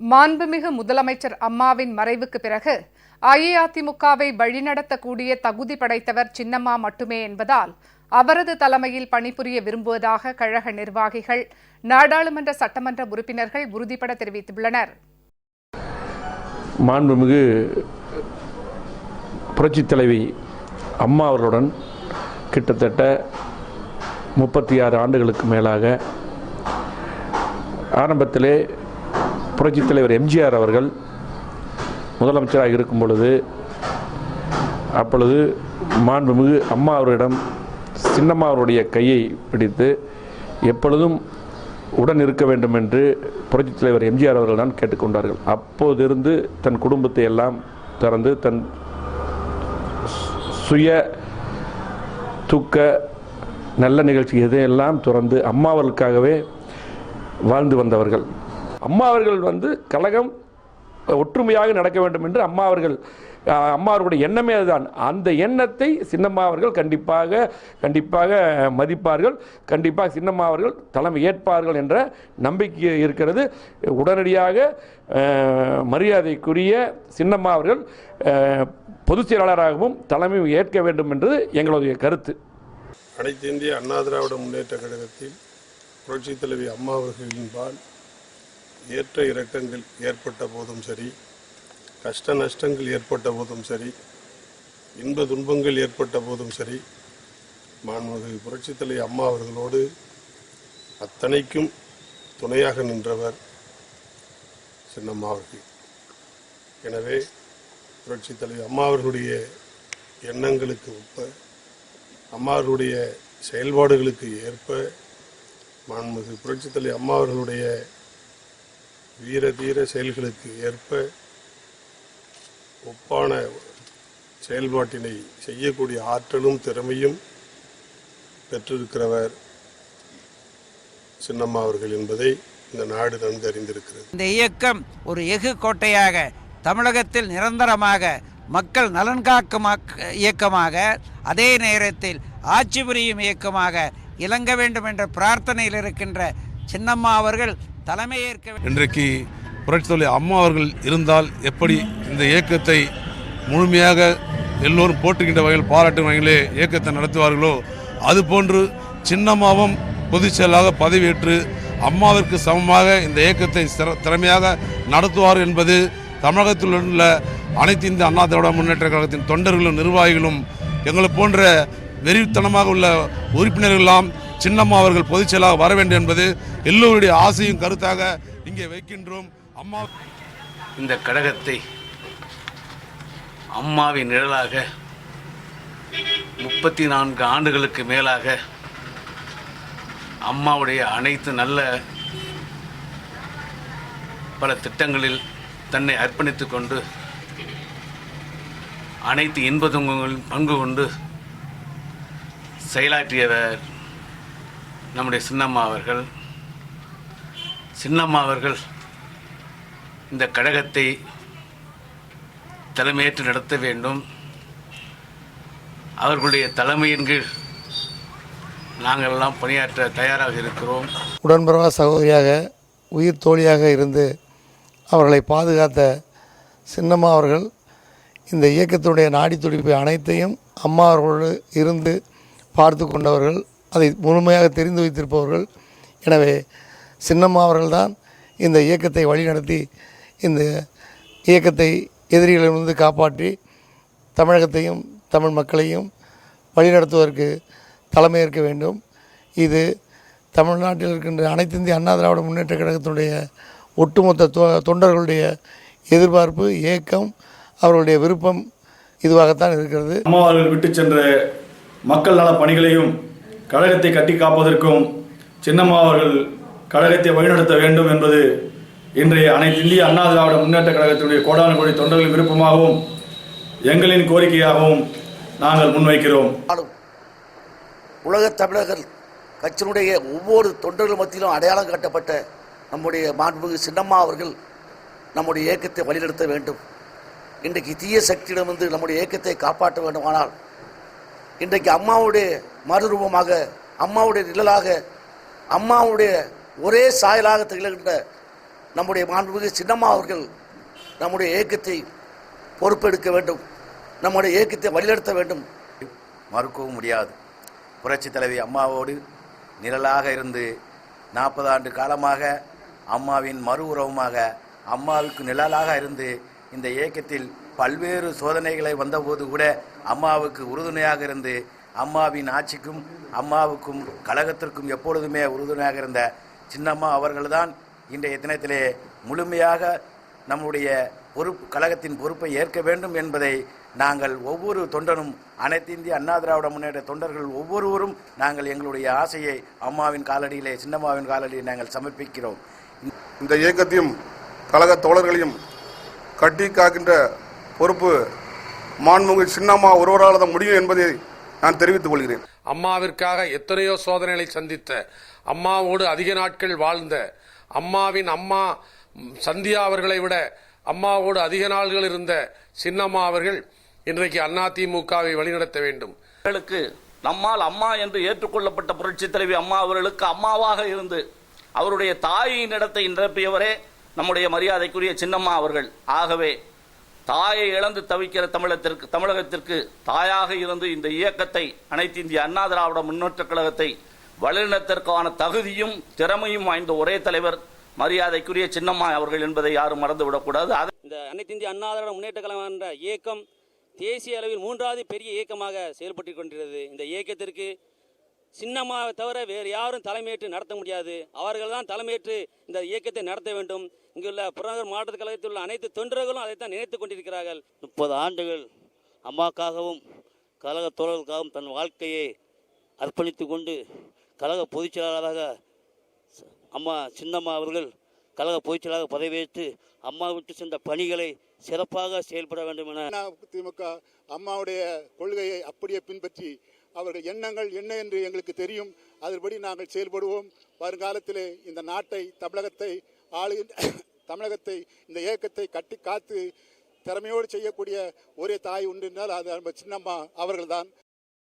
மாண்புமிகு முதலமைச்சர் அம்மாவின் மறைவுக்கு பிறகு அஇஅதிமுகவை வழிநடத்தக்கூடிய தகுதி படைத்தவர் சின்னம்மா மட்டுமே என்பதால் அவரது தலைமையில் பணிபுரிய விரும்புவதாக கழக நிர்வாகிகள் நாடாளுமன்ற சட்டமன்ற உறுப்பினர்கள் உறுதிபட தெரிவித்துள்ளனர். மாண்புமிகு புரட்சித் தலைவி அம்மா அவர்களுடன் கிட்டத்தட்ட முப்பத்தி ஆறு ஆண்டுகளுக்கு மேலாக ஆரம்பத்திலே புரட்சி தலைவர் எம்ஜிஆர் அவர்கள் முதலமைச்சராக இருக்கும் பொழுது அப்பொழுது மாண்புமிகு அம்மா அவர்களிடம் சின்னம்மா அவருடைய கையை பிடித்து எப்பொழுதும் உடன் இருக்க வேண்டும் என்று புரட்சி தலைவர் எம்ஜிஆர் அவர்கள் தான் கேட்டுக்கொண்டார்கள் அப்போதிருந்து தன் குடும்பத்தை எல்லாம் திறந்து தன் சுய துக்க நல்ல நிகழ்ச்சி இதையெல்லாம் துறந்து அம்மாவர்களுக்காகவே வாழ்ந்து வந்தவர்கள். அம்மா அவர்கள் வந்து கழகம் ஒற்றுமையாக நடக்க வேண்டும் என்று அம்மா அவர்கள் அம்மா அவர்களுடைய எண்ணமே அதுதான். அந்த எண்ணத்தை சின்னம்மா அவர்கள் கண்டிப்பாக கண்டிப்பாக மதிப்பார்கள். கண்டிப்பாக சின்னம்மா அவர்கள் தலைமை ஏற்பார்கள் என்ற நம்பிக்கை இருக்கிறது. உடனடியாக மரியாதைக்குரிய சின்னம்மா அவர்கள் பொதுச் செயலாளராகவும் தலைமை ஏற்க வேண்டும் என்றது எங்களுடைய கருத்து. அனைத்து இந்திய அண்ணா திராவிட முன்னேற்ற கழகத்தில் புரட்சித் தலைவி அம்மா அவர்களின்பால் ஏற்ற இறக்கங்கள் ஏற்பட்ட போதும் சரி கஷ்ட நஷ்டங்கள் ஏற்பட்ட போதும் சரி இன்ப துன்பங்கள் ஏற்பட்ட போதும் சரி மாண்புமிகு புரட்சித்தலை அம்மா அவர்களோடு அத்தனைக்கும் துணையாக நின்றவர் சின்னம்மா அவர்கள். எனவே புரட்சித்தலை அம்மா அவர்களுடைய எண்ணங்களுக்கு ஒப்ப அம்மாவர்களுடைய செயல்பாடுகளுக்கு ஏற்ப மாண்புமிகு புரட்சித்தலை அம்மா அவர்களுடைய வீர தீர செயல்களுக்கு ஏற்ப ஒப்பான செயல்பாட்டினை செய்யக்கூடிய ஆற்றலும் திறமையும் பெற்றிருக்கிறவர் சின்னம்மா அவர்கள் என்பதை இந்த நாடு நன்கு அறிந்திருக்கிறது இந்த இயக்கம் ஒரு எஃகு கோட்டையாக தமிழகத்தில் நிரந்தரமாக மக்கள் நலன் காக்கும் இயக்கமாக அதே நேரத்தில் ஆட்சி புரியும் இயக்கமாக இலங்க வேண்டும் என்ற பிரார்த்தனையில் இருக்கின்ற சின்னம்மா அவர்கள் தலைமையேற்க வேண்டும் இன்றைக்கு புரட்சித்தலைவர் அம்மா அவர்கள் இருந்தால் எப்படி இந்த இயக்கத்தை முழுமையாக எல்லோரும் போற்றுகின்ற வகையில் பாராட்டும் வகையிலே இயக்கத்தை நடத்துவார்களோ அதுபோன்று சின்னம்மாவும் பொதுச் செயலாக பதவியேற்று அம்மாவிற்கு சமமாக இந்த இயக்கத்தை திறமையாக நடத்துவார் என்பது தமிழகத்தில் உள்ள அனைத்து இந்திய அண்ணா திராவிட முன்னேற்ற கழகத்தின் தொண்டர்களும் நிர்வாகிகளும் எங்களை போன்ற வெறித்தனமாக உள்ள உறுப்பினர்களெல்லாம் சின்னம்மா அவர்கள் பொதுச் செயலாக வர வேண்டும் என்பது எல்லோருடைய ஆசையும் கருத்தாக இங்கே வைக்கின்றோம். அம்மா இந்த கழகத்தை அம்மாவின் நிழலாக முப்பத்தி நான்கு ஆண்டுகளுக்கு மேலாக அம்மாவுடைய அனைத்து நல்ல பல திட்டங்களில் தன்னை அர்ப்பணித்துக் கொண்டு அனைத்து இன்ப பங்கு கொண்டு செயலாற்றியவர் நம்முடைய சின்னம்மா அவர்கள். சின்னம்மா அவர்கள் இந்த கழகத்தை தலைமையேற்று நடத்த வேண்டும். அவர்களுடைய தலைமையின் கீழ் நாங்கள் எல்லாம் பணியாற்ற தயாராக இருக்கிறோம். உடன்பிறவா சகோதரியாக உயிர் தோழியாக இருந்து அவர்களை பாதுகாத்த சின்னம்மா அவர்கள் இந்த இயக்கத்தினுடைய நாடி துடிப்பு அனைத்தையும் அம்மா அவர்களோடு இருந்து பார்த்து கொண்டவர்கள். அதை முழுமையாக தெரிந்து வைத்திருப்பவர்கள். எனவே சின்னம்மா அவர்கள்தான் இந்த இயக்கத்தை வழிநடத்தி இந்த இயக்கத்தை எதிரிகளிலிருந்து காப்பாற்றி தமிழகத்தையும் தமிழ் மக்களையும் வழிநடத்துவதற்கு தலைமையேற்க வேண்டும். இது தமிழ்நாட்டில் இருக்கின்ற அனைத்து இந்திய அண்ணா திராவிட முன்னேற்ற கழகத்தினுடைய ஒட்டுமொத்த தொ- தொண்டர்களுடைய எதிர்பார்ப்பு இயக்கம் அவர்களுடைய விருப்பம் இதுவாகத்தான் இருக்கிறது. அம்மாவர்கள் விட்டு சென்ற மக்கள் நல பணிகளையும் கழகத்தை கட்டி காப்பதற்கும் சின்னம்மா அவர்கள் கழகத்தை வழிநடத்த வேண்டும் என்பது இன்றைய அனைத்து இந்திய அண்ணா திராவிட முன்னேற்ற கழகத்தினுடைய கோடான கோடி தொண்டர்களின் விருப்பமாகவும் எங்களின் கோரிக்கையாகவும் நாங்கள் முன்வைக்கிறோம். உலக உலகத் தமிழர்கள் கட்சியினுடைய ஒவ்வொரு தொண்டர்கள் மத்தியிலும் அடையாளம் காட்டப்பட்ட நம்முடைய மாண்புமிகு சின்னம்மா அவர்கள் நம்முடைய இயக்கத்தை வழிநடத்த வேண்டும். இன்றைக்கு தீய சக்தியிடமிருந்து நம்முடைய இயக்கத்தை காப்பாற்ற வேண்டுமானால் இன்றைக்கு அம்மாவுடைய மறுரூபமாக அம்மாவுடைய நிழலாக அம்மாவுடைய ஒரே சாயலாக திகழ்கின்ற நம்முடைய மாண்புமிகு சின்னம்மா அவர்கள் நம்முடைய இயக்கத்தை பொறுப்பெடுக்க வேண்டும். நம்முடைய இயக்கத்தை வழிநடத்த வேண்டும். மறுக்கவும் முடியாது. புரட்சி தலைவி அம்மாவோடு நிழலாக இருந்து நாற்பது ஆண்டு காலமாக அம்மாவின் மறு உறவுமாக அம்மாவுக்கு நிழலாக இருந்து இந்த இயக்கத்தில் பல்வேறு சோதனைகளை வந்தபோது கூட அம்மாவுக்கு உறுதுணையாக இருந்து அம்மாவின் ஆட்சிக்கும் அம்மாவுக்கும் கழகத்திற்கும் எப்பொழுதுமே உறுதுணையாக இருந்த சின்னம்மா அவர்கள்தான் இன்றைய தினத்திலே முழுமையாக நம்முடைய பொறுப்பு கழகத்தின் பொறுப்பை ஏற்க வேண்டும் என்பதை நாங்கள் ஒவ்வொரு தொண்டனும் அனைத்து இந்திய அண்ணா திராவிட முன்னேற்ற தொண்டர்கள் ஒவ்வொருவரும் நாங்கள் எங்களுடைய ஆசையை அம்மாவின் காலடியிலே சின்னம்மாவின் காலடியை நாங்கள் சமர்ப்பிக்கிறோம். இந்த இயக்கத்தையும் கழக தோழர்களையும் கட்டி காக்கின்ற பொறுப்பு மாண்புமிகு சின்னம்மா ஒருவரால் தான் முடியும் என்பதை நான் தெரிவித்துக் கொள்கிறேன். அம்மாவிற்காக எத்தனையோ சோதனைகளை சந்தித்த அம்மாவோடு அதிக நாட்கள் வாழ்ந்த அம்மாவின் அம்மா சந்தியா அவர்களை விட அம்மாவோடு அதிக நாள்கள் இருந்த சின்னம்மா அவர்கள் இன்றைக்கு அதிமுகவை வழிநடத்த வேண்டும். நம்மால் அம்மா என்று ஏற்றுக்கொள்ளப்பட்ட புரட்சி தலைவி அம்மா அவர்களுக்கு அம்மாவாக இருந்து அவருடைய தாயின் இடத்தை நிரப்பியவரே நம்முடைய மரியாதைக்குரிய சின்னம்மா அவர்கள். ஆகவே தாயை இழந்து தவிக்கிற தமிழகத்திற்கு தமிழகத்திற்கு தாயாக இருந்து இந்த இயக்கத்தை அனைத்து இந்திய அண்ணா திராவிட முன்னேற்றக் கழகத்தை வழிநடத்திற்கான தகுதியும் திறமையும் வாய்ந்த ஒரே தலைவர் மரியாதைக்குரிய சின்னம்மா அவர்கள் என்பதை யாரும் மறந்துவிடக்கூடாது அதை இந்த அனைத்து இந்திய அண்ணா திராவிட முன்னேற்ற கழகம் என்ற இயக்கம் தேசிய அளவில் மூன்றாவது பெரிய இயக்கமாக செயல்பட்டு கொண்டிருக்கிறது இந்த இயக்கத்திற்கு சின்னம்மாவை தவிர வேறு யாரும் தலைமையேற்று நடத்த முடியாது. அவர்கள் தான் தலைமையேற்று இந்த இயக்கத்தை நடத்த வேண்டும். இங்குள்ள புறநகர் மாவட்ட கழகத்தில் உள்ள அனைத்து தொண்டர்களும் அதைத்தான் நினைத்துக் கொண்டிருக்கிறார்கள். முப்பது ஆண்டுகள் அம்மாக்காகவும் கழக தோழர்களுக்காகவும் தன் வாழ்க்கையை அர்ப்பணித்து கொண்டு கழக பொதுச் செயலாளராக அம்மா சின்னம்மா அவர்கள் கழக பொதுச் செயலாளர் பதவியேற்று அம்மா விட்டு சென்ற பணிகளை சிறப்பாக செயல்பட வேண்டும் என திமுக அம்மாவுடைய கொள்கையை அப்படியே பின்பற்றி அவர்கள் எண்ணங்கள் என்ன என்று எங்களுக்கு தெரியும். அதன்படி நாங்கள் செயல்படுவோம். வருங்காலத்திலே இந்த நாட்டை தமிழகத்தை ஆளு தமிழகத்தை இந்த இயக்கத்தை கட்டி காத்து திறமையோடு செய்யக்கூடிய ஒரே தாய் உண்டு என்றால் அது நம்ம சின்னம்மா அவர்கள்தான்.